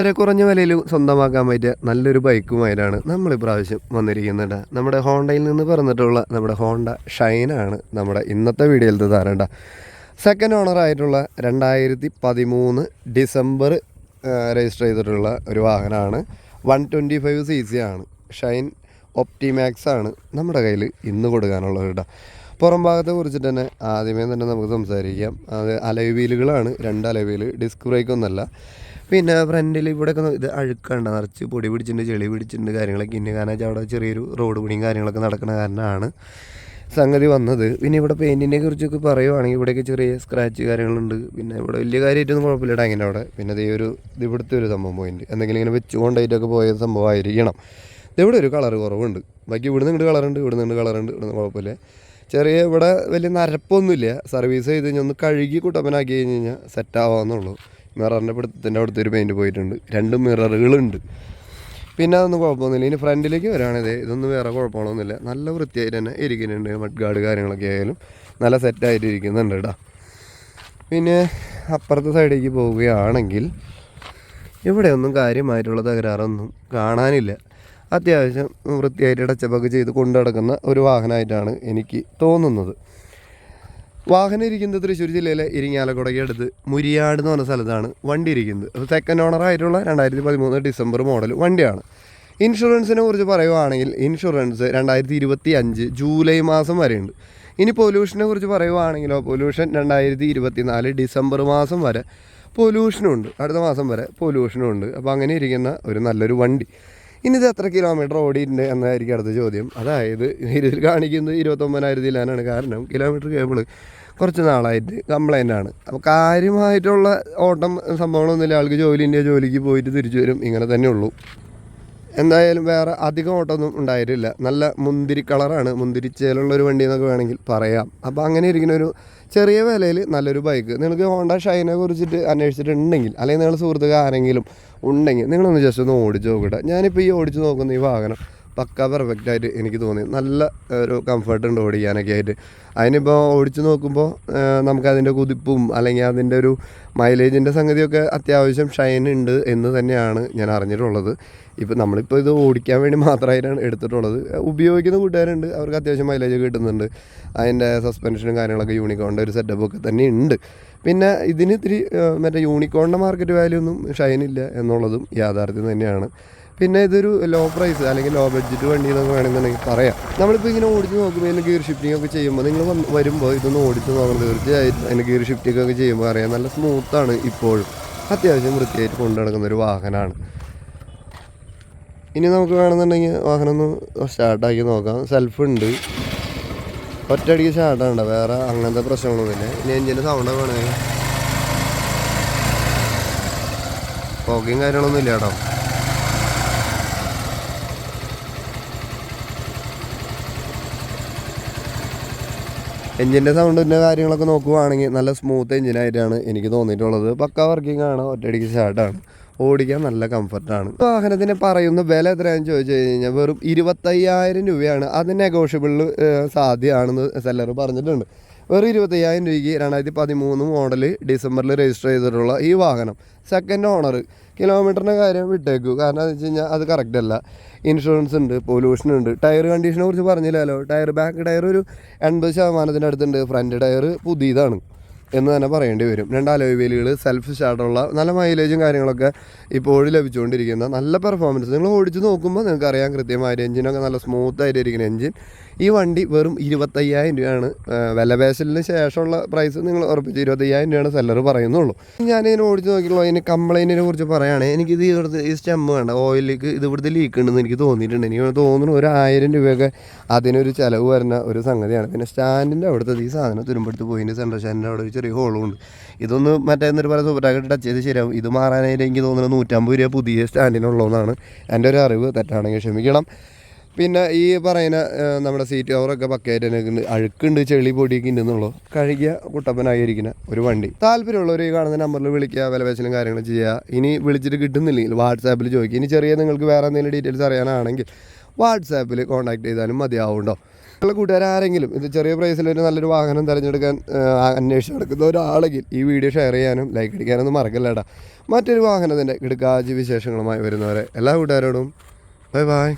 വളരെ കുറഞ്ഞ വിലയിൽ സ്വന്തമാക്കാൻ പറ്റിയ നല്ലൊരു ബൈക്കുമായിട്ടാണ് നമ്മൾ ഇപ്രാവശ്യം വന്നിരിക്കുന്നത് നമ്മുടെ ഹോണ്ടയിൽ നിന്ന് പറഞ്ഞിട്ടുള്ള നമ്മുടെ ഹോണ്ട ഷൈനാണ് നമ്മുടെ ഇന്നത്തെ വീഡിയോയിൽ തരേണ്ട സെക്കൻഡ് ഓണർ ആയിട്ടുള്ള രണ്ടായിരത്തി പതിമൂന്ന് ഡിസംബർ രജിസ്റ്റർ ചെയ്തിട്ടുള്ള ഒരു വാഹനമാണ്. One twenty five C C ആണ്. ഷൈൻ ഒപ്റ്റിമാക്സ് ആണ് നമ്മുടെ കയ്യിൽ ഇന്ന് കൊടുക്കാനുള്ളത് കേട്ടോ പുറം ഭാഗത്തെ കുറിച്ചിട്ട് തന്നെ ആദ്യമേ തന്നെ നമുക്ക് സംസാരിക്കാം. അത് അലവീലുകളാണ് രണ്ട് അലവീൽ ഡിസ്ക് ബ്രേക്ക് ഒന്നല്ല. പിന്നെ ഫ്രണ്ടിൽ ഇവിടെയൊക്കെ ഇത് അഴുക്കണ്ട നിറച്ച് പൊടി പിടിച്ചിട്ടുണ്ട് ചെളി പിടിച്ചിട്ടുണ്ട് കാര്യങ്ങളൊക്കെ ഇന്ന് കാരണം വെച്ചാൽ അവിടെ ചെറിയൊരു റോഡ് പണിയും കാര്യങ്ങളൊക്കെ നടക്കുന്ന കാരണമാണ് സംഗതി വന്നത്. പിന്നെ ഇവിടെ പെയിന്റിനെ കുറിച്ചൊക്കെ പറയുവാണെങ്കിൽ ഇവിടെയൊക്കെ ചെറിയ സ്ക്രാച്ച് കാര്യങ്ങളുണ്ട്. പിന്നെ ഇവിടെ വലിയ കാര്യമായിട്ടൊന്നും കുഴപ്പമില്ല അങ്ങനെ അവിടെ. പിന്നെ ദേ ഒരു ഇത് ഇവിടുത്തെ ഒരു സംഭവം പോയിന്റ് എന്തെങ്കിലും ഇങ്ങനെ വെച്ച് കൊണ്ടായിട്ടൊക്കെ പോയ സംഭവമായിരിക്കണം. ഇവിടെ ഒരു കളർ കുറവുണ്ട്. ബാക്കി ഇവിടുന്ന് ഇങ്ങോട്ട് കളറുണ്ട് ഇവിടുന്ന് ഇങ്ങോട്ട് കളറുണ്ട് ഇവിടുന്ന് കുഴപ്പമില്ല. ചെറിയ ഇവിടെ വലിയ നരപ്പൊന്നുമില്ല. സർവീസ് ചെയ്ത് കഴിഞ്ഞാൽ ഒന്ന് കഴുകി കുട്ടപ്പനാക്കി കഴിഞ്ഞ് കഴിഞ്ഞാൽ സെറ്റ് ആവാമെന്നുള്ളൂ മിററിന്റെ പിടുത്തത്തിന്റെ അവിടുത്തെ ഒരു പെയിന്റ് പോയിട്ടുണ്ട്. രണ്ട് മിററുകളുണ്ട് പിന്നെ അതൊന്നും കുഴപ്പമൊന്നുമില്ല. ഇനി ഫ്രണ്ടിലേക്ക് വരാണിത് ഇതൊന്നും വേറെ കുഴപ്പങ്ങളൊന്നുമില്ല. നല്ല വൃത്തിയായിട്ട് തന്നെ ഇരിക്കുന്നുണ്ട്. മഡ് ഗാർഡ് കാര്യങ്ങളൊക്കെ ആയാലും നല്ല സെറ്റായിട്ട് ഇരിക്കുന്നുണ്ട് കേട്ടോ പിന്നെ അപ്പുറത്തെ സൈഡിലേക്ക് പോവുകയാണെങ്കിൽ ഇവിടെയൊന്നും കാര്യമായിട്ടുള്ള തകരാറൊന്നും കാണാനില്ല. അത്യാവശ്യം വൃത്തിയായിട്ട് ഇടച്ചപ്പൊക്കെ ചെയ്ത് കൊണ്ടു നടക്കുന്ന ഒരു വാഹനമായിട്ടാണ് എനിക്ക് തോന്നുന്നത്. വാഹനം ഇരിക്കുന്നത് തൃശ്ശൂർ ജില്ലയിലെ ഇരിങ്ങാലക്കുടയ്ക്ക് അടുത്ത് മുരിയാട് എന്ന് പറഞ്ഞ സ്ഥലത്താണ് വണ്ടി ഇരിക്കുന്നത്. അപ്പോൾ സെക്കൻഡ് ഓണർ ആയിട്ടുള്ള രണ്ടായിരത്തി പതിമൂന്ന് ഡിസംബർ മോഡൽ വണ്ടിയാണ്. ഇൻഷുറൻസിനെ കുറിച്ച് പറയുവാണെങ്കിൽ ഇൻഷുറൻസ് രണ്ടായിരത്തി ഇരുപത്തി അഞ്ച് ജൂലൈ മാസം വരെയുണ്ട്. ഇനി പൊല്യൂഷനെ കുറിച്ച് പറയുവാണെങ്കിലോ പൊല്യൂഷൻ രണ്ടായിരത്തി ഇരുപത്തി നാല് ഡിസംബർ മാസം വരെ പൊല്യൂഷനുണ്ട് അടുത്ത മാസം വരെ പൊല്യൂഷനുണ്ട് അപ്പോൾ അങ്ങനെ ഇരിക്കുന്ന ഒരു നല്ലൊരു വണ്ടി. ഇനി ഇത് എത്ര കിലോമീറ്റർ ഓടിയിട്ടുണ്ട് എന്നതായിരിക്കും അടുത്ത ചോദ്യം. അതായത് ഇതിൽ കാണിക്കുന്നത് ഇരുപത്തൊമ്പതിനായിരത്തിലാണ് കാരണം കിലോമീറ്റർ കേബിൾ കുറച്ച് നാളായിട്ട് കംപ്ലൈന്റ് ആണ്. അപ്പോൾ കാര്യമായിട്ടുള്ള ഓട്ടം സംഭവങ്ങളൊന്നുമില്ല. ആൾക്ക് ജോലിന്റെ ജോലിക്ക് പോയിട്ട് തിരിച്ചു വരും. ഇങ്ങനെ തന്നെ ഉള്ളൂ. എന്തായാലും വേറെ അധികം ഓട്ടമൊന്നും ഉണ്ടായിട്ടില്ല. നല്ല മുന്തിരി കളറാണ്. മുന്തിരിച്ചേലുള്ളൊരു വണ്ടി എന്നൊക്കെ വേണമെങ്കിൽ പറയാം. അപ്പോൾ അങ്ങനെ ഇരിക്കുന്ന ഒരു ചെറിയ വിലയിൽ നല്ലൊരു ബൈക്ക് നിങ്ങൾക്ക് ഹോണ്ട ഷൈനെ കുറിച്ചിട്ട് അന്വേഷിച്ചിട്ടുണ്ടെങ്കിൽ അല്ലെങ്കിൽ നിങ്ങൾ സുഹൃത്തുക്കൾ ആരെങ്കിലും ഉണ്ടെങ്കിൽ നിങ്ങളൊന്ന് ജസ്റ്റ് ഒന്ന് ഓടിച്ച് നോക്കട്ടെ ഞാനിപ്പോൾ ഈ ഓടിച്ച് നോക്കുന്ന ഈ വാഹനം പക്ക പെർഫെക്റ്റ് ആയിട്ട് എനിക്ക് തോന്നി. നല്ല ഒരു കംഫർട്ട് ഉണ്ട് ഓടിക്കാനൊക്കെ ആയിട്ട്. അതിനിപ്പോൾ ഓടിച്ചു നോക്കുമ്പോൾ നമുക്കതിന്റെ കുതിപ്പും അല്ലെങ്കിൽ അതിന്റെ ഒരു മൈലേജിന്റെ സംഗതിയൊക്കെ അത്യാവശ്യം ഷൈൻ ഉണ്ട് എന്ന് തന്നെയാണ് ഞാൻ അറിഞ്ഞിട്ടുള്ളത്. ഇപ്പോൾ നമ്മളിപ്പോൾ ഇത് ഓടിക്കാൻ വേണ്ടി മാത്രമായിട്ടാണ് എടുത്തിട്ടുള്ളത്. ഉപയോഗിക്കുന്ന കൂട്ടുകാരുണ്ട് അവർക്ക് അത്യാവശ്യം മൈലേജ് കിട്ടുന്നുണ്ട്. അതിന്റെ സസ്പെൻഷനും കാര്യങ്ങളൊക്കെ യൂണിക്കോണിന്റെ ഒരു സെറ്റപ്പ് ഒക്കെ തന്നെ ഉണ്ട്. പിന്നെ ഇതിന് ഇത്തിരി മറ്റേ യൂണിക്കോണിന്റെ മാർക്കറ്റ് വാല്യൂ ഒന്നും ഷൈനില്ല എന്നുള്ളതും യാഥാർത്ഥ്യം തന്നെയാണ്. പിന്നെ ഇതൊരു ലോ പ്രൈസ് അല്ലെങ്കിൽ ലോ ബഡ്ജറ്റ് വണ്ടി എന്നൊക്കെ വേണമെന്നുണ്ടെങ്കിൽ പറയാം. നമ്മളിപ്പോൾ ഇങ്ങനെ ഓടിച്ച് നോക്കുമ്പോൾ ഇതിന് ഗിയർ ഷിഫ്റ്റിംഗ് ഒക്കെ ചെയ്യുമ്പോൾ നിങ്ങൾ വരുമ്പോൾ ഇതൊന്ന് ഓടിച്ച് നോക്കണം. തീർച്ചയായിട്ടും അതിന് ഗിയർ ഷിഫ്റ്റിംഗ് ഒക്കെ ചെയ്യുമ്പോൾ അറിയാം നല്ല സ്മൂത്താണ് ഇപ്പോഴും. അത്യാവശ്യം വൃത്തിയായിട്ട് കൊണ്ടു നടക്കുന്ന ഒരു വാഹനമാണ്. ഇനി നമുക്ക് വേണമെന്നുണ്ടെങ്കിൽ വാഹനം ഒന്ന് സ്റ്റാർട്ടാക്കി നോക്കാം. സെൽഫ് ഉണ്ട്. ഒറ്റയടിക്ക് സ്റ്റാർട്ടാണ് വേറെ അങ്ങനത്തെ പ്രശ്നങ്ങളൊന്നുമില്ല ഇനി എഞ്ചിന്റെ സൗണ്ട് വേണമെങ്കിൽ പോക്കയും കാര്യങ്ങളൊന്നും ഇല്ല കേട്ടോ. എഞ്ചിന്റെ സൗണ്ടിന്റെ കാര്യങ്ങളൊക്കെ നോക്കുവാണെങ്കിൽ നല്ല സ്മൂത്ത് എഞ്ചിനായിട്ടാണ് എനിക്ക് തോന്നിയിട്ടുള്ളത്. പക്ക വർക്കിംഗ് ആണ് ഒറ്റയടിക്ക് സ്റ്റാർട്ടാണ് ഓടിക്കാൻ നല്ല കംഫർട്ടാണ് വാഹനത്തിന് പറയുന്ന വില എത്രയാണെന്ന് ചോദിച്ചു കഴിഞ്ഞാൽ വെറും ഇരുപത്തയ്യായിരം രൂപയാണ്. അത് നെഗോഷ്യബിളിൽ സാധ്യമാണെന്ന് സെല്ലർ പറഞ്ഞിട്ടുണ്ട്. വെറും ഇരുപത്തയ്യായിരം രൂപയ്ക്ക് രണ്ടായിരത്തി പതിമൂന്ന് മോഡൽ ഡിസംബറിൽ രജിസ്റ്റർ ചെയ്തിട്ടുള്ള ഈ വാഹനം. സെക്കൻഡ് ഓണർ കിലോമീറ്ററിന്റെ കാര്യം വിട്ടേക്കു. കാരണം എന്ന് വെച്ച് കഴിഞ്ഞാൽ അത് കറക്റ്റ് അല്ല. ഇൻഷുറൻസ് ഉണ്ട് പൊല്യൂഷൻ ഉണ്ട്. ടയർ കണ്ടീഷനെ കുറിച്ച് പറഞ്ഞില്ലല്ലോ. ടയർ ബാക്ക് ടയർ ഒരു എൺപത് ശതമാനത്തിന്റെ അടുത്തുണ്ട്. ഫ്രണ്ട് ടയർ പുതിയതാണ്. എന്ന് തന്നെ പറയേണ്ടി വരും. രണ്ട് അലോയ് വീലുകൾ സെൽഫ് സ്റ്റാർട്ടുള്ള നല്ല മൈലേജും കാര്യങ്ങളൊക്കെ ഇപ്പോഴും ലഭിച്ചുകൊണ്ടിരിക്കുന്ന നല്ല പെർഫോമൻസ് നിങ്ങൾ ഓടിച്ച് നോക്കുമ്പോൾ നിങ്ങൾക്ക് അറിയാം കൃത്യമായിട്ട് എഞ്ചിനൊക്കെ നല്ല സ്മൂത്ത് ആയിട്ട് ഇരിക്കുന്ന എഞ്ചിൻ ഈ വണ്ടി വെറും ഇരുപത്തയ്യായിരം രൂപയാണ്. വിലപേശലിന് ശേഷമുള്ള പ്രൈസ് നിങ്ങൾ ഉറപ്പിച്ച് ഇരുപത്തയ്യായിരം രൂപയാണ് സെല്ലർ പറയുന്നുള്ളൂ. ഞാൻ ഇതിനെ ഓടിച്ച് നോക്കിയുള്ളൂ അതിന് കംപ്ലൈന്റിനെ കുറിച്ച് പറയുകയാണെങ്കിൽ എനിക്കിത് ഇവിടുത്തെ ഈ സ്റ്റെമ്മ് വേണ്ട. ഓയിലേക്ക് ഇത് ഇവിടുത്തെ ലീക്ക് ഉണ്ടെന്ന് എനിക്ക് തോന്നിയിട്ടുണ്ട്. എനിക്ക് തോന്നുന്നു ഒരു ആയിരം രൂപയൊക്കെ അതിനൊരു ചിലവ് വരുന്ന ഒരു സംഗതിയാണ്. പിന്നെ സ്റ്റാൻഡിന്റെ അവിടുത്തെ ഈ സാധനം തുരുമ്പെടുത്ത് പോയിന്റെ സെൻട്രൽ സ്റ്റാൻഡിന്റെ അവിടെ ഒരു ചെറിയ ഹോളും ഉണ്ട്. ഇതൊന്ന് മറ്റേ എന്നൊരു പറയുക സൂപ്പർ ടാക്കറ്റ് ടച്ച് ചെയ്ത് ശരിയാവും. ഇത് മാറാനായിട്ട് എനിക്ക് തോന്നുന്നത് നൂറ്റമ്പത് രൂപ പുതിയ സ്റ്റാൻഡിനുള്ളതെന്നാണ് എന്റെ ഒരു അറിവ്. തെറ്റാണെങ്കിൽ ക്ഷമിക്കണം. പിന്നെ ഈ പറയുന്ന നമ്മുടെ സീറ്റ് കവറൊക്കെ ഉണ്ട് അഴുക്കുണ്ട് ചെളി പൊടിയൊക്കെ ഉണ്ടെന്നുള്ളൂ. കഴുകിയ കുട്ടപ്പനായിരിക്കുന്ന ഒരു വണ്ടി. താല്പര്യമുള്ളവർ ഈ കാണുന്ന നമ്പറിൽ വിളിക്കുക വിലപേശലും കാര്യങ്ങൾ ചെയ്യുക. ഇനി വിളിച്ചിട്ട് കിട്ടുന്നില്ലെങ്കിൽ വാട്സാപ്പിൽ ചോദിക്കുക. ഇനി ചെറിയ നിങ്ങൾക്ക് വേറെ എന്തെങ്കിലും ഡീറ്റെയിൽസ് അറിയാനാണെങ്കിൽ വാട്സാപ്പിൽ കോൺടാക്ട് ചെയ്താലും മതിയാവുണ്ടോ ഉള്ള കൂട്ടുകാരാരെങ്കിലും ഇത് ചെറിയ പ്രൈസിൽ ഒരു നല്ലൊരു വാഹനം തിരഞ്ഞെടുക്കാൻ അന്വേഷിച്ച് നടക്കുന്ന ഒരാളെങ്കിൽ ഈ വീഡിയോ ഷെയർ ചെയ്യാനും ലൈക്ക് അടിക്കാനൊന്നും മറക്കല്ലേടാ മറ്റൊരു വാഹനത്തിന്റെ കിടക്കാജി വിശേഷങ്ങളുമായി വരുന്നവരെ എല്ലാ കൂട്ടുകാരോടും ബൈ ബൈ